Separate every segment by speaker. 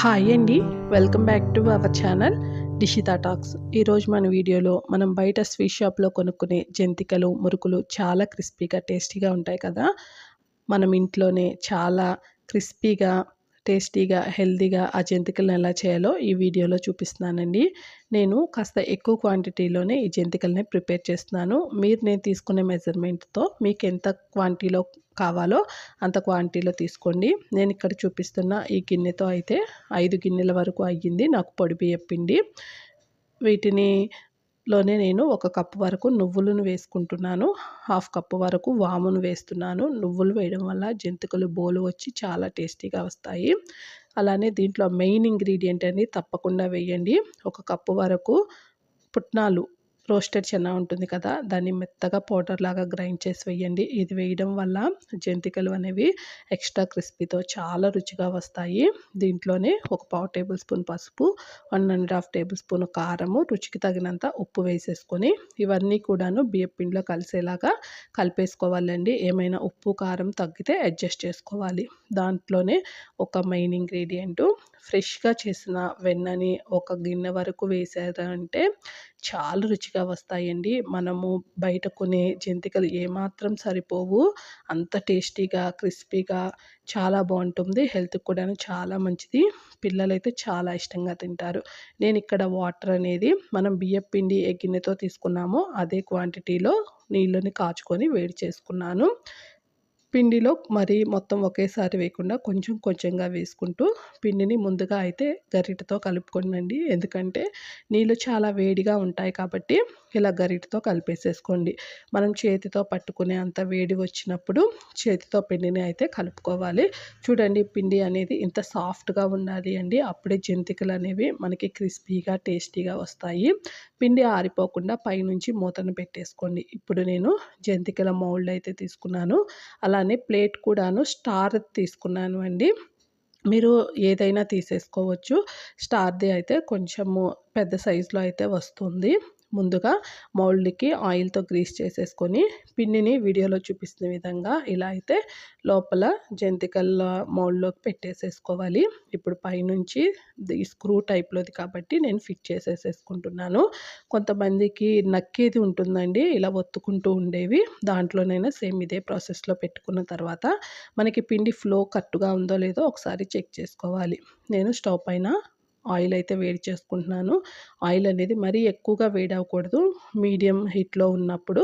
Speaker 1: Hi అండి. Welcome back to our channel Dishita talks. ఈరోజు మన వీడియోలో మనం బయట స్వీట్ షాప్లో కొనుక్కునే జంతికలు మురుకులు చాలా క్రిస్పీగా టేస్టీగా ఉంటాయి కదా. మనం ఇంట్లోనే చాలా క్రిస్పీగా టేస్టీగా హెల్తీగా ఆ జంతికలను ఎలా చేయాలో ఈ వీడియోలో చూపిస్తున్నానండి. నేను కాస్త ఎక్కువ క్వాంటిటీలోనే ఈ జంతికల్ని ప్రిపేర్ చేస్తున్నాను. మీరు నేను తీసుకునే మెజర్మెంట్తో మీకు ఎంత క్వాంటిటీలో కావాలో అంత క్వాంటిటీలో తీసుకోండి. నేను ఇక్కడ చూపిస్తున్న ఈ గిన్నెతో అయితే ఐదు గిన్నెల వరకు అయ్యింది. నాకు పొడి బియ్యం పిండి వీటిని లోనే నేను ఒక కప్పు వరకు నువ్వులను వేసుకుంటున్నాను. హాఫ్ కప్పు వరకు వామును వేస్తున్నాను. నువ్వులు వేయడం వల్ల జంతికలు బోలు వచ్చి చాలా టేస్టీగా వస్తాయి. అలానే దీంట్లో మెయిన్ ఇంగ్రీడియంట్ అని తప్పకుండా వేయండి. ఒక కప్పు వరకు పుట్నాలు రోస్టెడ్ చెన్న ఉంటుంది కదా దాన్ని మెత్తగా పౌడర్ లాగా గ్రైండ్ చేసి వేయండి. ఇది వేయడం వల్ల జంతికలు అనేవి ఎక్స్ట్రా క్రిస్పీతో చాలా రుచిగా వస్తాయి. దీంట్లోనే ఒక పావు టేబుల్ స్పూన్ పసుపు one and half tablespoon కారము రుచికి తగినంత ఉప్పు వేసేసుకొని ఇవన్నీ కూడాను బియ్యం పిండిలో కలిసేలాగా కలిపేసుకోవాలండి. ఏమైనా ఉప్పు కారం తగ్గితే అడ్జస్ట్ చేసుకోవాలి. దాంట్లోనే ఒక మెయిన్ ఇంగ్రీడియంట్ ఫ్రెష్గా చేసిన వెన్నని ఒక గిన్నె వరకు వేసారంటే చాలా రుచిగా వస్తాయండి. మనము బయట కొనే జంతికలు ఏమాత్రం సరిపోవు. అంత టేస్టీగా క్రిస్పీగా చాలా బాగుంటుంది. హెల్త్కి కూడా చాలా మంచిది. పిల్లలైతే చాలా ఇష్టంగా తింటారు. నేను ఇక్కడ వాటర్ అనేది మనం బియ్యం పిండి ఏ గిన్నెతో తీసుకున్నామో అదే క్వాంటిటీలో నీళ్ళని కాచుకొని వేడి చేసుకున్నాను. పిండిలో మరి మొత్తం ఒకేసారి వేయకుండా కొంచెం కొంచెంగా వేసుకుంటూ పిండిని ముందుగా అయితే గరిటతో కలుపుకోండి ఎందుకంటే నీళ్ళు చాలా వేడిగా ఉంటాయి కాబట్టి ఇలా గరిటతో కలిపేసేసుకోండి. మనం చేతితో పట్టుకునే అంత వేడి వచ్చినప్పుడు చేతితో పిండిని అయితే కలుపుకోవాలి. చూడండి పిండి అనేది ఇంత సాఫ్ట్గా ఉండాలి అండి. అప్పుడే జంతికలు అనేవి మనకి క్రిస్పీగా టేస్టీగా వస్తాయి. పిండి ఆరిపోకుండా పైనుంచి మూతను పెట్టేసుకోండి. ఇప్పుడు నేను జంతికల మౌల్డ్ అయితే తీసుకున్నాను. అలా అలానే ప్లేట్ కూడాను స్టార్ తీసుకున్నాను అండి. మీరు ఏదైనా తీసేసుకోవచ్చు. స్టార్ది అయితే కొంచెము పెద్ద సైజులో అయితే వస్తుంది. ముందుగా మౌల్డ్కి ఆయిల్తో గ్రీస్ చేసేసుకొని పిండిని వీడియోలో చూపిస్తున్న విధంగా ఇలా అయితే లోపల జంతికల మౌల్డ్లోకి పెట్టేసేసుకోవాలి. ఇప్పుడు పైనుంచి ఈ స్క్రూ టైప్లోది కాబట్టి నేను ఫిట్ చేసేసేసుకుంటున్నాను. కొంతమందికి నక్కేది ఉంటుందండి ఇలా ఒత్తుకుంటూ ఉండేవి. దాంట్లోనైనా సేమ్ ఇదే ప్రాసెస్లో పెట్టుకున్న తర్వాత మనకి పిండి ఫ్లో కరెక్ట్గా ఉందో లేదో ఒకసారి చెక్ చేసుకోవాలి. నేను స్టవ్ పైన ఆయిల్ అయితే వేడి చేసుకుంటున్నాను. ఆయిల్ అనేది మరీ ఎక్కువగా వేడి అవ్వకూడదు మీడియం హీట్లో ఉన్నప్పుడు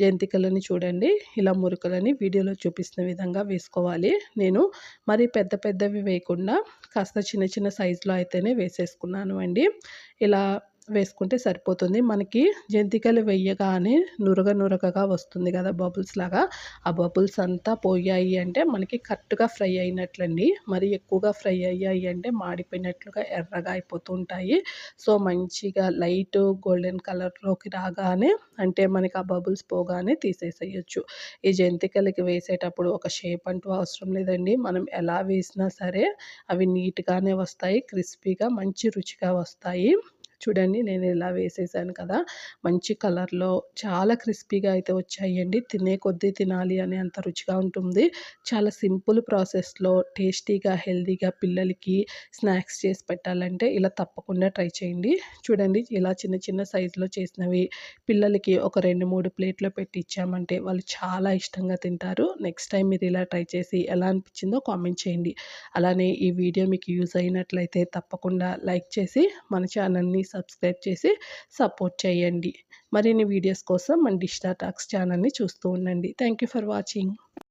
Speaker 1: జంతికలని చూడండి ఇలా మురుకలని వీడియోలో చూపిస్తున్న విధంగా వేసుకోవాలి. నేను మరీ పెద్ద పెద్దవి వేయకుండా కాస్త చిన్న చిన్న సైజులో అయితేనే వేసేసుకున్నాను అండి. ఇలా వేసుకుంటే సరిపోతుంది. మనకి జంతికలు వేయగానే నురగ నురగగా వస్తుంది కదా బబుల్స్ లాగా. ఆ బబుల్స్ అంతా పోయాయి అంటే మనకి కరెక్ట్గా ఫ్రై అయినట్లండి. మరి ఎక్కువగా ఫ్రై అయ్యాయి అంటే మాడిపోయినట్లుగా ఎర్రగా అయిపోతూ ఉంటాయి. సో మంచిగా లైట్ గోల్డెన్ కలర్లోకి రాగానే అంటే మనకి ఆ బబుల్స్ పోగానే తీసేసేయచ్చు. ఈ జంతికలకి వేసేటప్పుడు ఒక షేప్ అంటూ అవసరం లేదండి. మనం ఎలా వేసినా సరే అవి నీట్గానే వస్తాయి క్రిస్పీగా మంచి రుచిగా వస్తాయి. చూడండి నేను ఇలా వేసేసాను కదా. మంచి కలర్లో చాలా క్రిస్పీగా అయితే వచ్చాయండి. తినే కొద్దీ తినాలి అని అంత రుచిగా ఉంటుంది. చాలా సింపుల్ ప్రాసెస్లో టేస్టీగా హెల్తీగా పిల్లలకి స్నాక్స్ చేసి పెట్టాలంటే ఇలా తప్పకుండా ట్రై చేయండి. చూడండి ఇలా చిన్న చిన్న సైజులో చేసినవి పిల్లలకి ఒక రెండు మూడు ప్లేట్లో పెట్టి ఇచ్చామంటే వాళ్ళు చాలా ఇష్టంగా తింటారు. నెక్స్ట్ టైం మీరు ఇలా ట్రై చేసి ఎలా అనిపించిందో కామెంట్ చేయండి. అలానే ఈ వీడియో మీకు యూజ్ అయినట్లయితే తప్పకుండా లైక్ చేసి మన ఛానల్ని సబ్స్క్రైబ్ చేసి సపోర్ట్ చేయండి. మరిన్ని వీడియోస్ కోసం మన డిజిటల్ టాక్స్ ఛానల్ని చూస్తూ ఉండండి. Thank you for watching